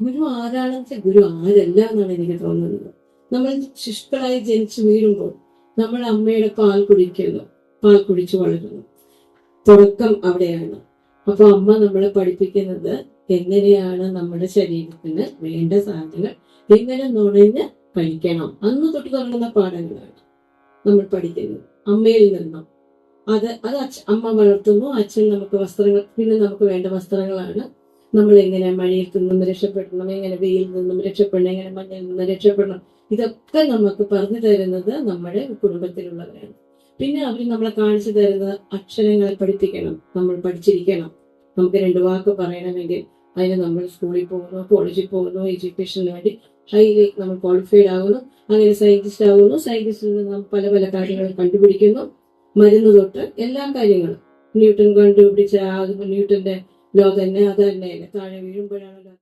ഗുരു ആരാണെന്ന് വെച്ചാൽ ഗുരു ആരല്ല എന്നാണ് എനിക്ക് തോന്നുന്നത്. നമ്മൾ ശിഷ്കളായി ജനിച്ചു വീഴുമ്പോൾ നമ്മൾ അമ്മയുടെ പാൽ കുടിക്കുന്നു പാൽ കുടിച്ചു വളരുന്നു. തുടക്കം അവിടെയാണ്. അപ്പൊ അമ്മ നമ്മളെ പഠിപ്പിക്കുന്നത് എങ്ങനെയാണ് നമ്മുടെ ശരീരത്തിന് വേണ്ട സാധനങ്ങൾ എങ്ങനെ നുണഞ്ഞ് കഴിക്കണം. അന്ന് തൊട്ട് തുടങ്ങുന്ന പാഠങ്ങളാണ് നമ്മൾ പഠിക്കുന്നത്. അമ്മയിൽ നിന്നും. അത് അത് അച്ഛ അമ്മ വളർത്തുന്നു അച്ഛൻ നമുക്ക് വസ്ത്രങ്ങൾ പിന്നെ നമുക്ക് വേണ്ട വസ്ത്രങ്ങളാണ് നമ്മൾ എങ്ങനെ മഴയിൽ നിന്നും രക്ഷപ്പെടണം എങ്ങനെ വെയിൽ നിന്നും രക്ഷപ്പെടണം എങ്ങനെ മഞ്ഞിൽ നിന്നും രക്ഷപ്പെടണം ഇതൊക്കെ നമുക്ക് പറഞ്ഞു തരുന്നത് നമ്മുടെ കുടുംബത്തിലുള്ളവരാണ്. പിന്നെ അവർ നമ്മളെ കാണിച്ചു തരുന്നത് അക്ഷരങ്ങൾ പഠിപ്പിക്കണം നമ്മൾ പഠിച്ചിരിക്കണം. നമുക്ക് രണ്ട് വാക്ക് പറയണമെങ്കിൽ അതിന് നമ്മൾ സ്കൂളിൽ പോകുന്നു കോളേജിൽ പോകുന്നു എഡ്യൂക്കേഷന് വേണ്ടി ഹൈയിലേക്ക് നമ്മൾ ക്വാളിഫൈഡ് ആകുന്നു അങ്ങനെ സയന്റിസ്റ്റ് ആകുന്നു സയന്റിസ്റ്റിൽ നിന്ന് പല പല കാര്യങ്ങൾ കണ്ടുപിടിക്കുന്നു. മരുന്ന് തൊട്ട് എല്ലാ കാര്യങ്ങളും. ന്യൂട്ടൺ കണ്ടുപിടിച്ച ന്യൂട്ടന്റെ ലോ തന്നെ അത് തന്നെ താഴെ വീഴുമ്പോഴാണല്ലോ